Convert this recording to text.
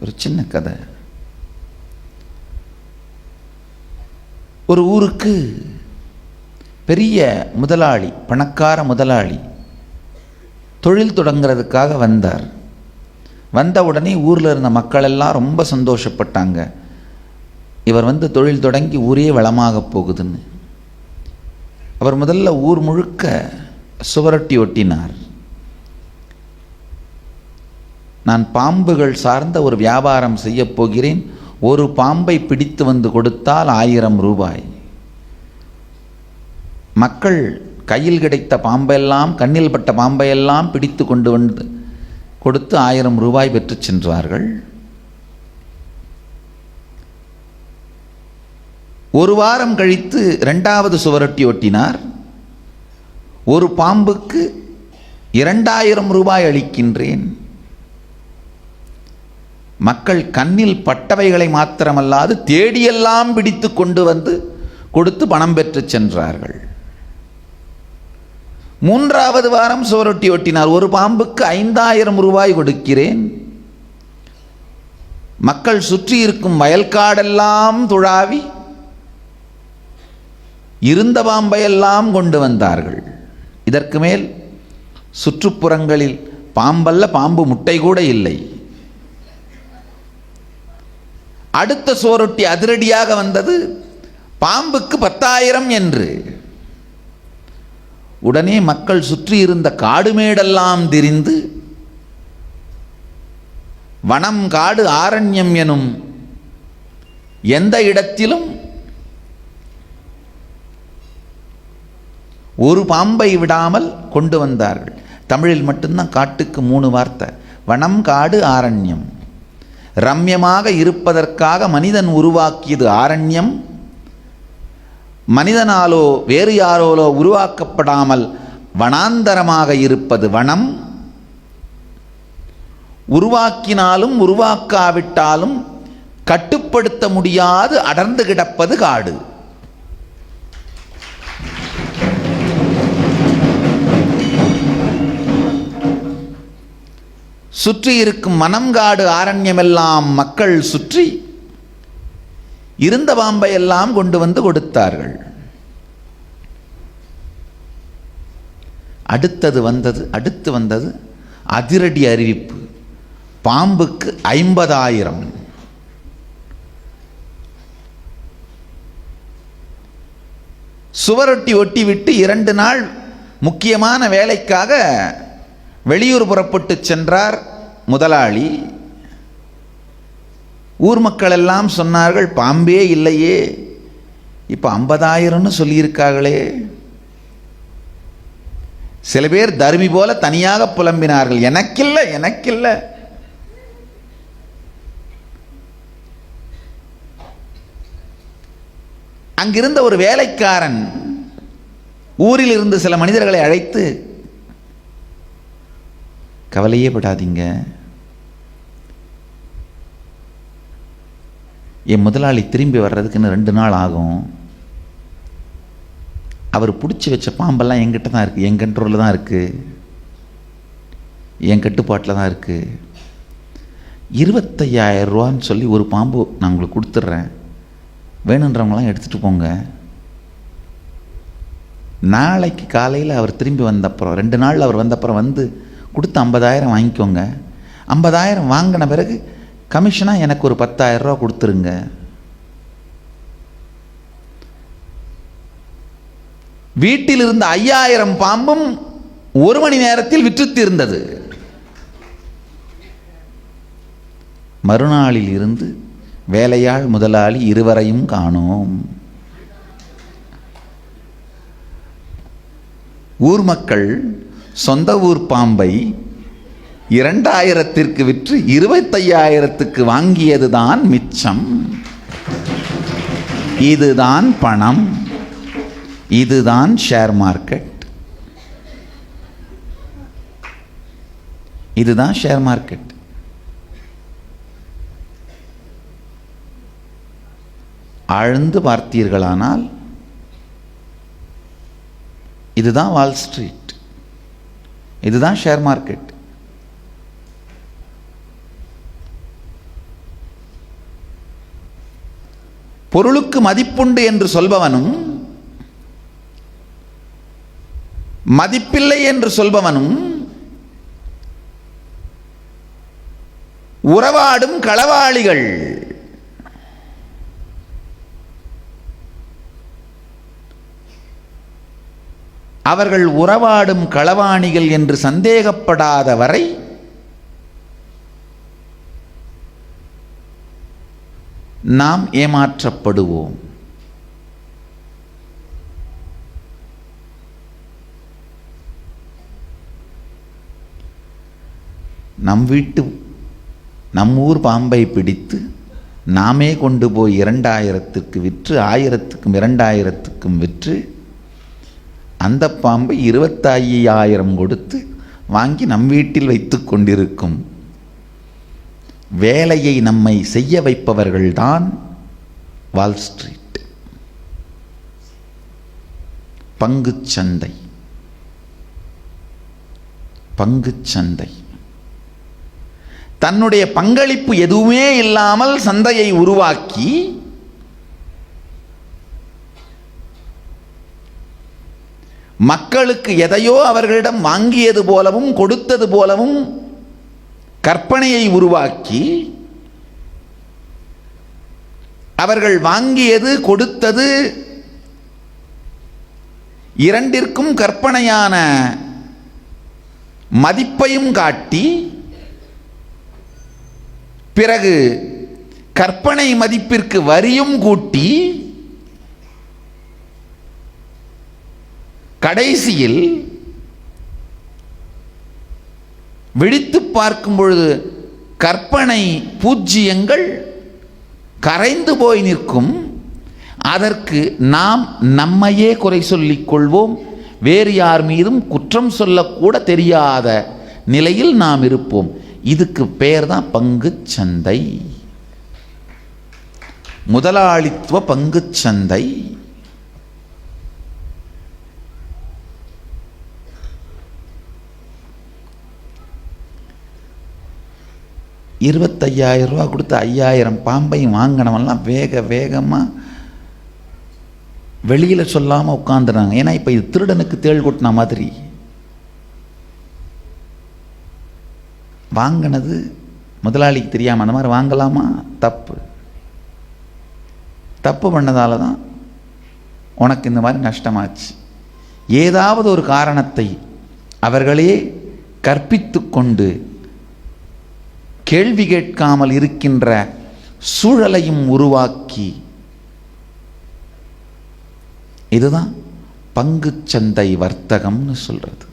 ஒரு சின்ன கதை. ஒரு ஊருக்கு பெரிய முதலாளி பணக்கார முதலாளி தொழில் தொடங்குறதுக்காக வந்தார். வந்த உடனே ஊரில் இருந்த மக்கள் எல்லாம் ரொம்ப சந்தோஷப்பட்டாங்க. இவர் வந்து தொழில் தொடங்கி ஊரே வளமாக போகுதுன்னு. அவர் முதல்ல ஊர் முழுக்க சுவரொட்டி ஒட்டினார். நான் பாம்புகள் சார்ந்த ஒரு வியாபாரம் செய்யப் போகிறேன். ஒரு பாம்பை பிடித்து வந்து கொடுத்தால் ஆயிரம் ரூபாய். மக்கள் கையில் கிடைத்த பாம்பெல்லாம் கண்ணில் பட்ட பாம்பையெல்லாம் பிடித்து கொண்டு வந்து கொடுத்து ஆயிரம் ரூபாய் பெற்று சென்றார்கள். ஒரு வாரம் கழித்து ரெண்டாவது சுவரொட்டி ஒட்டினார். ஒரு பாம்புக்கு இரண்டாயிரம் ரூபாய் அளிக்கின்றேன். மக்கள் கண்ணில் பட்டவைகளை மாத்திரமல்லாது தேடியெல்லாம் பிடித்து கொண்டு வந்து கொடுத்து பணம் பெற்று சென்றார்கள். மூன்றாவது வாரம் சுவரொட்டி ஒட்டினார். ஒரு பாம்புக்கு ஐந்தாயிரம் ரூபாய் கொடுக்கிறேன். மக்கள் சுற்றி இருக்கும் வயல்காடெல்லாம் துழாவி இருந்த பாம்பையெல்லாம் கொண்டு வந்தார்கள். இதற்கு மேல் சுற்றுப்புறங்களில் பாம்பல்ல பாம்பு முட்டை கூட இல்லை. அடுத்த சோரொட்டி அதிரடியாக வந்தது பாம்புக்கு பத்தாயிரம் என்று. உடனே மக்கள் சுற்றி இருந்த காடுமேடெல்லாம் திரிந்து வனம் காடு ஆரண்யம் எனும் எந்த இடத்திலும் ஒரு பாம்பை விடாமல் கொண்டு வந்தார்கள். தமிழில் மட்டும்தான் காட்டுக்கு மூணு வார்த்தை வனம் காடு ஆரண்யம். ரம்யமாக இருப்பதற்காக மனிதன் உருவாக்கியது ஆரண்யம். மனிதனாலோ வேறு யாரோலோ உருவாக்கப்படாமல் வனாந்தரமாக இருப்பது வனம். உருவாக்கினாலும் உருவாக்காவிட்டாலும் கட்டுப்படுத்த முடியாது அடர்ந்து கிடப்பது காடு. சுற்றி இருக்கும் மனங்காடு ஆரண்யமெல்லாம் மக்கள் சுற்றி இருந்த பாம்பை எல்லாம் கொண்டு வந்து கொடுத்தார்கள். அடுத்தது வந்தது அடுத்து வந்தது அதிரடி அறிவிப்பு. பாம்புக்கு ஐம்பதாயிரம். சுவரொட்டி ஒட்டி விட்டு இரண்டு நாள் முக்கியமான வேலைக்காக வெளியூர் புறப்பட்டு சென்றார் முதலாளி. ஊர் மக்கள் எல்லாம் சொன்னார்கள் பாம்பே இல்லையே இப்போ ஐம்பதாயிரம்னு சொல்லியிருக்காங்களே. சில பேர் தருமி போல தனியாக புலம்பினார்கள் எனக்கில்லை எனக்கில்லை. அங்கிருந்த ஒரு வேலைக்காரன் ஊரில் இருந்து சில மனிதர்களை அழைத்து கவலையே படாதீங்க என் முதலாளி திரும்பி வர்றதுக்குன்னு ரெண்டு நாள் ஆகும். அவர் பிடிச்சி வச்ச பாம்பெல்லாம் என்கிட்ட தான் இருக்குது என் கண்ட்ரோலில் தான் இருக்குது என் கட்டுப்பாட்டில் தான் இருக்குது இருபத்தையாயிரம் ரூபான்னு சொல்லி ஒரு பாம்பு நான் உங்களுக்கு கொடுத்துட்றேன். வேணுன்றவங்களாம் எடுத்துகிட்டு போங்க. நாளைக்கு காலையில் அவர் திரும்பி வந்தப்புறம் ரெண்டு நாள் அவர் வந்தப்புறம் வந்து கொடுத்து ஐம்பதாயிரம் வாங்கிக்கோங்க. ஐம்பதாயிரம் வாங்கின பிறகு கமிஷனாக எனக்கு ஒரு பத்தாயிரம் ரூபா கொடுத்துருங்க. வீட்டில் இருந்த ஐயாயிரம் பாம்பும் ஒரு மணி நேரத்தில் விற்றுத்திருந்தது மறுநாளில் இருந்து வேலையாள் முதலாளி இருவரையும் காணோம். ஊர் மக்கள் சொந்த ஊர் பாம்பை இரண்டாயிரத்திற்கு விற்று இருபத்தையாயிரத்துக்கு வாங்கியது தான் மிச்சம். இதுதான் பணம். இதுதான் ஷேர் மார்க்கெட் இதுதான் ஷேர் மார்க்கெட் ஆழ்ந்து பார்த்தீர்களானால் இதுதான் வால் ஸ்ட்ரீட் இதுதான் ஷேர் மார்க்கெட் பொருளுக்கு மதிப்புண்டு என்று சொல்பவனும் மதிப்பில்லை என்று சொல்பவனும் உறவாடும் களவாளிகள். அவர்கள் உறவாடும் களவாணிகள் என்று சந்தேகப்படாத வரை நாம் ஏமாற்றப்படுவோம். நம் வீட்டு நம் ஊர் பாம்பை பிடித்து நாமே கொண்டு போய் இரண்டாயிரத்துக்கு விற்று ஆயிரத்துக்கும் இரண்டாயிரத்துக்கும் விற்று அந்த பாம்பை இருபத்தாயிரம் கொடுத்து வாங்கி நம் வீட்டில் வைத்து கொண்டிருக்கும். வேலையை நம்மை செய்ய வைப்பவர்கள்தான் வால் ஸ்ட்ரீட். பங்குச்சந்தை சந்தை. தன்னுடைய பங்களிப்பு எதுவுமே இல்லாமல் சந்தையை உருவாக்கி மக்களுக்கு எதையோ அவர்களிடம் வாங்கியது போலவும் கொடுத்தது போலவும் கற்பனையை உருவாக்கி அவர்கள் வாங்கியது கொடுத்தது இரண்டிற்கும் கற்பனையான மதிப்பையும் காட்டி பிறகு கற்பனை மதிப்பிற்கு வரியும் கூட்டி கடைசியில் விழித்து பார்க்கும் பொழுது கற்பனை பூஜ்ஜியங்கள் கரைந்து போய் நிற்கும். அதற்கு நாம் நம்மையே குறை சொல்லிக் கொள்வோம். வேறு யார் மீதும் குற்றம் சொல்லக்கூட தெரியாத நிலையில் நாம் இருப்போம். இதுக்கு பெயர் தான் பங்குச் சந்தை. முதலாளித்துவ பங்குச் சந்தை. இருபத்தையாயிரம் ரூபா கொடுத்து ஐயாயிரம் பாம்பையும் வாங்கினவன்லாம் வேக வேகமாக வெளியில் சொல்லாமல் உட்காந்துறாங்க ஏன்னா இப்போ இது திருடனுக்கு தேள் கொட்டின மாதிரி. வாங்கினது முதலாளிக்கு தெரியாமல் அந்த மாதிரி வாங்கலாமா? தப்பு. தப்பு பண்ணதால தான் உனக்கு இந்த மாதிரி நஷ்டமாச்சு. ஏதாவது ஒரு காரணத்தை அவர்களே கற்பித்து கொண்டு கேள்வி கேட்காமல் இருக்கின்ற சூழலையும் உருவாக்கி. இதுதான் பங்குச்சந்தை வர்த்தகம்னு சொல்கிறது